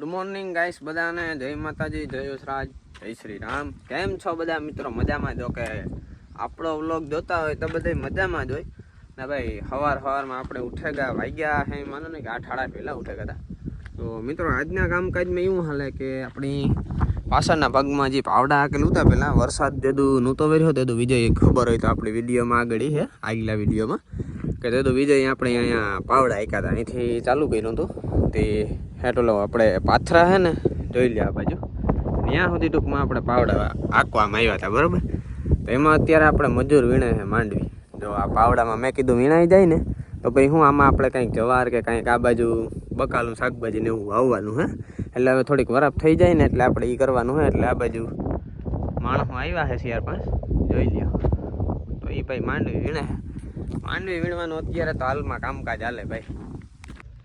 Good morning guys બધાને જય માતાજી, જય યુસરાજ જય શ્રી રામ કેમ છો બધા મિત્રો? મજામાં જો? કે આપણો વ્લોગ જોતા હોય તો બધા મજામાં જ હોય. ને ભાઈ સવાર સવારમાં આપણે ઉઠે ગયા વાગ્યા હે, માનો ને કે આઠ આડા પહેલાં ઉઠે ગયા તો મિત્રો, આજના કામકાજમાં એવું હાલે કે આપણી પાછળના ભાગમાં જે પાવડા હાકેલું હતા પહેલાં, વરસાદ જેદું નહોતો વર્યો, તેદું વિજય ખબર હોય તો આપણી વિડીયોમાં આગળ છે આગલા વિડીયોમાં. કે તેદું વિજય આપણે અહીંયા પાવડા હાક્યા હતા. અહીંથી ચાલુ કર્યું હતું. તે હેટોલો આપણે પાથરા હે ને, જોઈ લે આ બાજુ. ત્યાં સુધી ટૂંકમાં આપણે પાવડા આંકવામાં આવ્યા હતા, બરાબર? તો એમાં અત્યારે આપણે મજૂર વીણે છે માંડવી. જો આ પાવડામાં મેં કીધું વીણાઈ જાય ને, તો પછી હું આમાં આપણે કંઈક જવાર કે કંઈક આ બાજુ બકાલું શાકભાજી ને એવું વાવવાનું હે. એટલે હવે થોડીક વરાપ થઈ જાય ને, એટલે આપણે એ કરવાનું હે, એટલે આ બાજુ માણસો આવ્યા છે શિયાર પાંચ જોઈ લ્યો. તો એ ભાઈ માંડવી વીણે માંડવી વીણવાનું અત્યારે તો હાલમાં કામકાજ હાલે ભાઈ.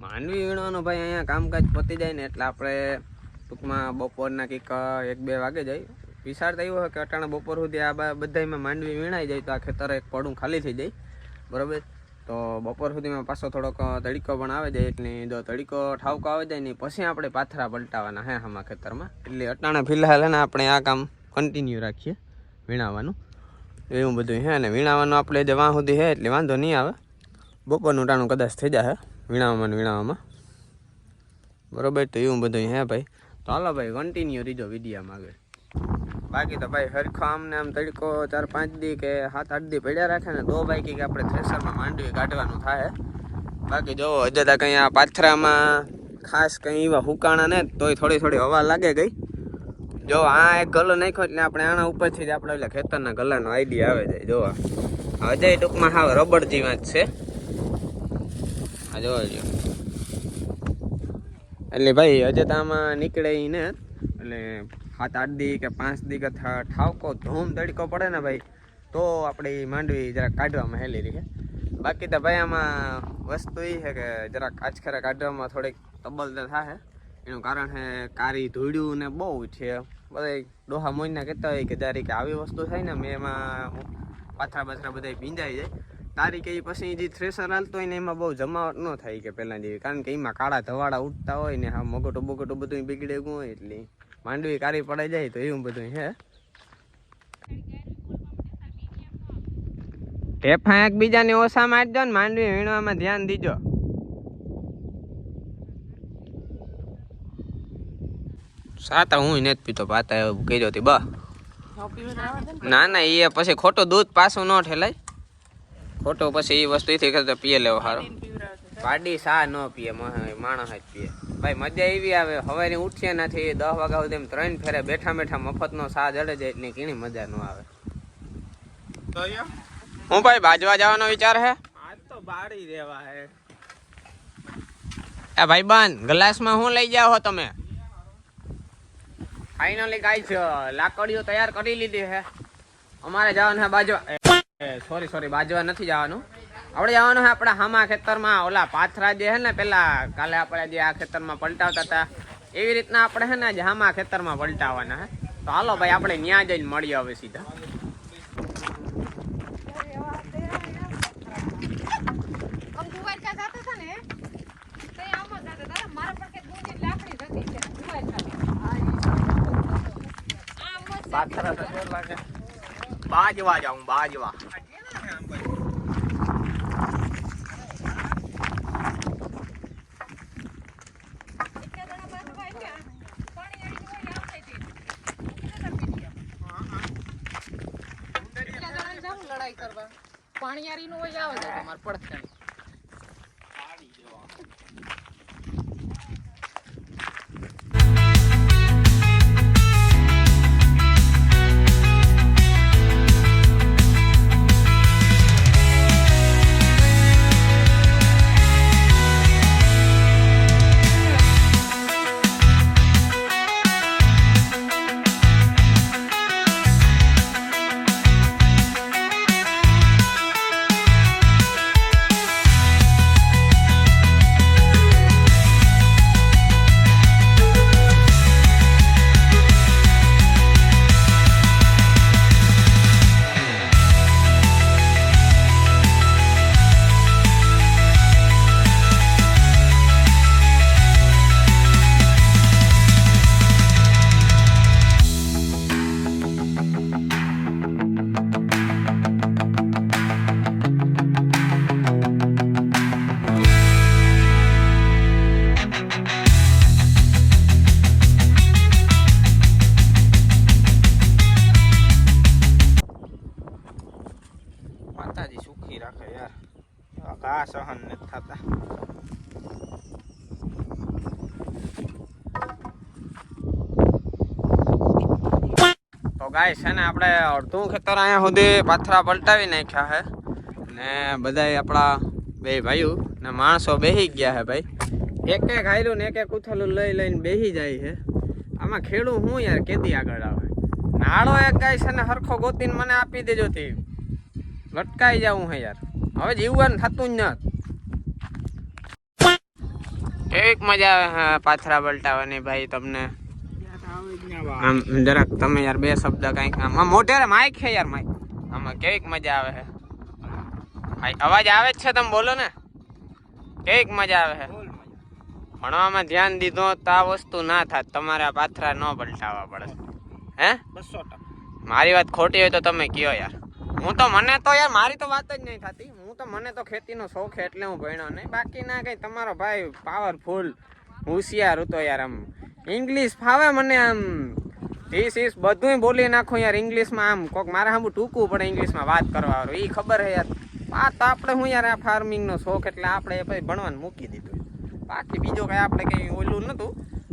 માંડવી વીણવાનું ભાઈ અહીંયા કામકાજ પતી જાય ને એટલે આપણે ટૂંકમાં બપોરના કંઈક એક બે વાગે જાય વિચાર તો એવો હોય કે અટાણા બપોર સુધી આ બધામાં માંડવી વીણાઈ જાય તો આ ખેતર એક પડું ખાલી થઈ જાય. બરાબર? તો બપોર સુધીમાં પાછો થોડોક તડીકો પણ આવે જાય એટલે જો તડીકો ઠાવકો આવે જાય ને પછી આપણે પાથરા પલટાવાના હે આમાં ખેતરમાં. એટલે અટાણા ફિલહાલ ને આપણે આ કામ કન્ટિન્યુ રાખીએ વીણાવાનું. એવું બધું હે ને વીણાવાનું આપણે જે વાં સુધી હે એટલે વાંધો નહીં આવે. બપોરનું ટાણું કદાચ થઈ જાય વીણાવામાં ને વીણાવામાં. બરોબર તો એવું બધું હે ભાઈ. તો હાલો ભાઈ કન્ટિન્યુ રીજો વિડીયામાં આગળ. બાકી તો ભાઈ હરખો આમને આમ તડકો ચાર પાંચ દી કે સાત આઠ દી પડ્યા રાખે ને, તો ભાઈ કંઈક આપણે થ્રેસરમાં માંડવી કાઢવાનું થાય બાકી જો હજે કંઈ આ પાથરામાં ખાસ કંઈ એવા હુકાણા ને, તોય થોડી થોડી હવા લાગે ગઈ. જો આ એક ગલો નાખ્યો એટલે આપણે આના ઉપરથી જ આપણે એટલે ખેતરના ગલાનો આઈડિયા આવે જાય. જો આ. અજય ટૂંકમાં હાવ રબડ જેવા જ છે. આ લ્યો એટલે ભાઈ, હજે તો આમાં નીકળે ને. એટલે સાત આઠ દી કે પાંચ દી કે ઠાવકો, ધૂમ તડકો પડે ને ભાઈ, તો આપણે માંડવી જરાક કાઢવામાં હેલી રહી બાકી તો ભાઈ, આમાં વસ્તુ એ છે કે જરાક આચખરા કાઢવામાં થોડીક તબલ થાય એનું કારણ છે કારી ધૂળ્યું ને બહુ છે. બધા ડોહા મોઈના કહેતા હોય કે જ્યારે કે આવી વસ્તુ થાય ને મેં એમાં પાથરા બાથરા બધા ભીંજાઈ જાય. તારી કે ઈ પછી જે થ્રેસર હાલતો હોય ને એમાં બહુ જમાવટ ન થાય કે પહેલાં જેવી. કારણ કે એમાં કાળા ધવાડા ઉઠતા હોય ને હા મગટો બગોટો બધું બિગડે ગયું હોય એટલે. માંડવી કારી પડાઈ જાય તો એવું બધું હે. ઢેફા એકબીજાને ઓછા મારજો ને માંડવી વીણવામાં ધ્યાન દીજો. સાતા હું નથી પીતો પાતા એવું કહેજો બા. ના ના. એ પછી ખોટું દૂધ પાછું ન ઠેલાય. ખોટું પછી એ વસ્તુ એથી કરતા પીએ લેવો સારો પાડી સા ન પીએ માણસ જ પીએ. ભાઈ મજા એવી આવે હવારે ઉઠીએ નથી દસ વાગ્યા સુધી એમ ત્રણ ફેરે બેઠા બેઠા મફતનો સા જડે જાય એટલી ઘણી મજા ન આવે. હું ભાઈ બાજવા જવાનો વિચાર હે? આજ તો બાળી દેવા હે. એ ભાઈ બાન ગ્લાસમાં શું લઈ જાઓ છો તમે? ફાઇનલી ગાઈસ લાકડીઓ તૈયાર કરી લીધી હે. અમારે જવાનું હે બાજવા. સોરી સોરી બાજવા નથી જવાનું. આપણે જવાનું છે આપણા હામા ખેતરમાં ઓલા પાથરા જે છે ને પેલા કાલે આપણે જે આ ખેતરમાં પલટાવતા હતા એવી રીતના આપણે છે ને જે હામા ખેતરમાં પલટાવવાના હે. તો હાલો ભાઈ આપણે ત્યાં જઈને મળીએ હવે સીધા. બાજવા જાઉં જાતા હતા ને તો એ આમાં જાતા હતા મારા પડખે દૂધ લાકડી જતી છે દ્વારકા આમ મસ્ત પાથરા તો જોર લાગે બાજવા જાઉં બાજવા એટલા જણા બાજુમાં આવ્યા. પાણી આડીને વળી આવતા હતી. એટલા જણાને જાવું લડાઈ કરવા પાણી આરીનું હોય આવે છે તમારે પડખે. માતાજી સુખી રાખે યાર ઘાસ સહન નથી થતા ગાય છે ને આપણે અડધું ખેતર અહીંયા સુધી પાથરા પલટાવી નાખ્યા છે. ને બધાય આપણા બે ભાઈઓ ને માણસો બેસી ગયા છે ભાઈ. એક એક હાયલું ને એક એક ઉથલું લઈ લઈને બેસી જાય છે. આમાં ખેડું હું યાર કેદી આગળ આવે? નાળો એક ગાય છે ને હરખો ગોતીને મને આપી દેજો તે. લટકાઈ જાઉં હે યાર. હવે જીવવાનું થતું જ નથી. કેવીક મજા આવે પાથરા પલટાવાની ભાઈ તમને. આમ જરાક તમે યાર બે શબ્દ કંઈક આમ મોઢે રે માઈક છે યાર માઇક આમાં કેવીક મજા આવે છે ભાઈ અવાજ આવે જ છે તમે બોલો ને. કેવીક મજા આવે છે ભણવામાં ધ્યાન દીધો તો આ વસ્તુ ના થાત, તમારે આ પાથરા ન પલટાવવા પડે. હે? બસો મારી વાત ખોટી હોય તો તમે કયો યાર. હું તો મને તો યાર, મારી તો વાત જ નહીં થતી. હું તો મને તો ખેતીનો શોખ એટલે હું ભણ્યો નહીં. બાકી ના કંઈ, તમારો ભાઈ પાવરફુલ હોશિયાર હતો યાર આમ. ઇંગ્લિશ ફાવે મને આમ. ધીસ ઇસ બધુંય બોલી નાખું યાર ઇંગ્લિશમાં આમ. કોક મારે સાંભળું ટૂંકું પડે ઇંગ્લિશમાં વાત કરવા વાળું એ ખબર છે યાર. આ તો આપણે હું યાર આ ફાર્મિંગનો શોખ એટલે આપણે ભાઈ ભણવાનું મૂકી દીધું. બાકી બીજો કંઈ આપણે કંઈ ઓલું નહોતું.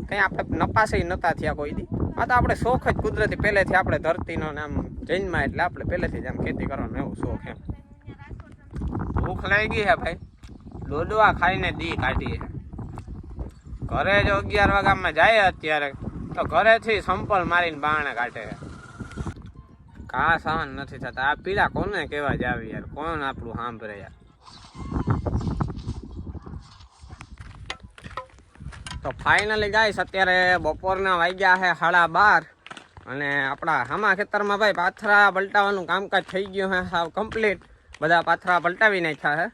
કંઈ આપણે નપાસે નહોતા થયા કોઈ દી. આ તો આપણે શોખ જ કુદરતી. પહેલેથી આપણે ધરતીનો આમ જન્મમાં એટલે આપણે પહેલેથી જ આમ ખેતી કરવાનો એવો શોખ એમ. ભૂખ લાગી છે ભાઈ. ડોડવા ખાઈને દી કાઢીએ. ઘરે જો અગિયાર વાગ્યામાં જાય અત્યારે. તો ઘરેથી સંપલ મારીને બાણે કાઢે. કા સહન નથી થતા. આ પીડા કોને કેવા જ આવી યાર? કોણ આપણું સાંભળે યાર? તો ફાઇનલી ગાઈસ, અત્યારે બપોરના વાગ્યા છે સાડા બાર અને આપણા હામા ખેતરમાં ભાઈ પાથરા પલટાવાનું કામકાજ થઈ ગયું છે સાવ કમ્પ્લીટ બધા પાથરા પલટાવી નાખ્યા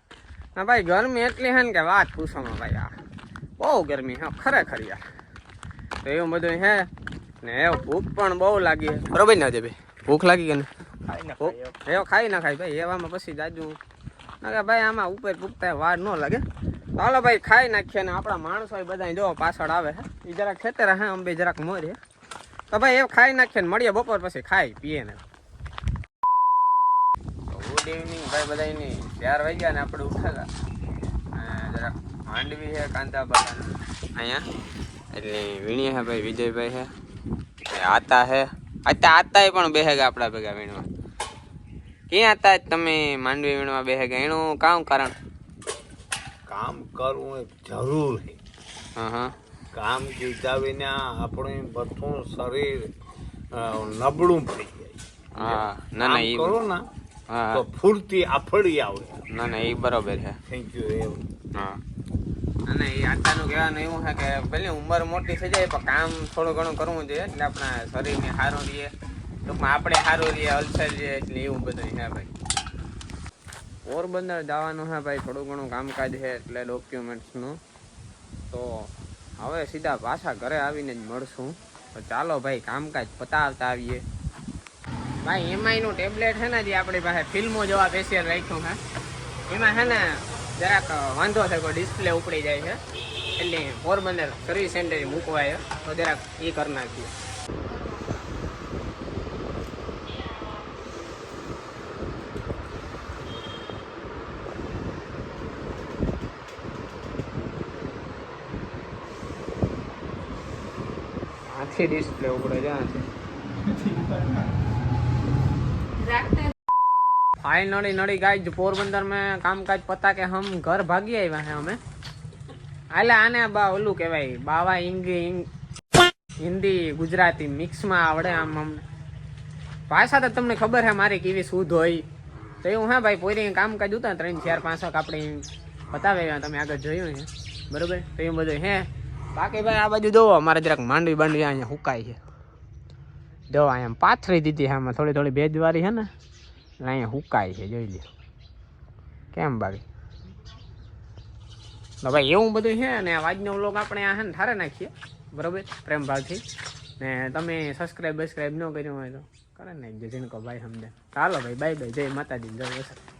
છે ભાઈ, ગરમી એટલી છે ને કે વાત પૂછોમાં ભાઈ આ. બહુ ગરમી હા ખરેખર યાર. તો એવું બધું હે ને એવું ભૂખ પણ બહુ લાગી બરોબર ને અજય ભાઈ ભૂખ લાગી ગઈ ને ભૂખ? એવો. ખાઈ ના ખાય ભાઈ એવામાં પછી જાજુ. ના કે ભાઈ આમાં ઉપર પૂગતા વાર ન લાગે. ચાલો ભાઈ ખાઈ નાખીએ ને આપણા માણસો બધા જો પાછળ આવે હે એ જરાક ખેતર હે અંબે જરાક મોરે તો ભાઈ એ ખાઈ નાખીએ ને મળીએ બપોર પછી ખાઈ પીએ ને. ગુડ ઇવનિંગ ભાઈ બધાની ચાર વાગ્યા ને આપણે ઉઠાતા માંડવી છે કાંતા અહીંયા? એટલે વીણી છે ભાઈ વિજયભાઈ છે. આતા છે. આતા આતાય પણ બેહેગા આપણા ભેગા વીણવા. ક્યાં હતા જ તમે માંડવી વીણવા બેહેગા એનું કામ કારણ? કામ કરવું એ જરૂર. છે હા હા. કામ જીવતા વિના આપણું બધું શરીર નબળું પડી જાય. હા ના ના એ કરો ને હા તો ફૂર્તિ આફળી આવે ના ના એ બરોબર છે. થેન્ક યુ એવું. હા. અને એ આટાનું કહેવાનું એવું છે કે પેલી ઉંમર મોટી થઈ જાય, પણ કામ થોડું ઘણું કરવું જોઈએ એટલે આપણા શરીરને સારું રહીએ ટૂંકમાં આપણે સારું રહીએ અલસર રહીએ એટલે એવું બધું છે ભાઈ. પોરબંદર જવાનું છે ભાઈ, થોડું ઘણું કામકાજ છે એટલે ડોક્યુમેન્ટ્સનું તો હવે સીધા પાછા ઘરે આવીને જ મળશું. તો ચાલો ભાઈ, કામકાજ પતાવતા આવીએ. ભાઈ એમઆઈનું ટેબ્લેટ છે ને જે આપણી પાસે ફિલ્મો જોવા સ્પેશિયલ રાખ્યું છે. એમાં છે ને જરાક વાંધો થાય ડિસ્પ્લે ઉપડી જાય છે. એટલે પોરબંદર સર્વિસ સેન્ટર મૂકવાય. તો જરાક એ કરી નાખીએ. આથી ડિસ્પ્લે ઉપડે છે फाइनली नड़ी गाय पोरबंदर में काम काज पता के हम घर भागी आए हैं हमें। अल आने बाहू कहवा बावा इंग हिंदी, गुजराती मिक्स में आवड़े आम हम। पासा तो तमने खबर है मारे कि शूद हो तो यू हाँ भाई, पोरी काम काज होता है चार, पाँच सौ कपड़े बताए ते आगे जो है। बराबर? तो यू बधु हे। बाकी भाई, आ बाजू दो अरे जरा मांडवी बांडवी अँ हुकाई है। दो अँ पाथरी दीदी हाँ थोड़ी थोड़ी भेजवारी है ना। અહીંયા હુકાય છે, જોઈ લ્યો. કેમ બાકી ભાઈ એવું બધું છે ને આજનો વ્લોગ આપણે આ છે ને ઠારે નાખીએ. બરોબર? પ્રેમ ભાવથી ને તમે સબસ્ક્રાઈબ બસ્ક્રાઈબ ન કર્યું હોય તો કરે નાખજો કહો ભાઈ સમજે ચાલો ભાઈ બાય બાય જય માતાજી, જય વસત.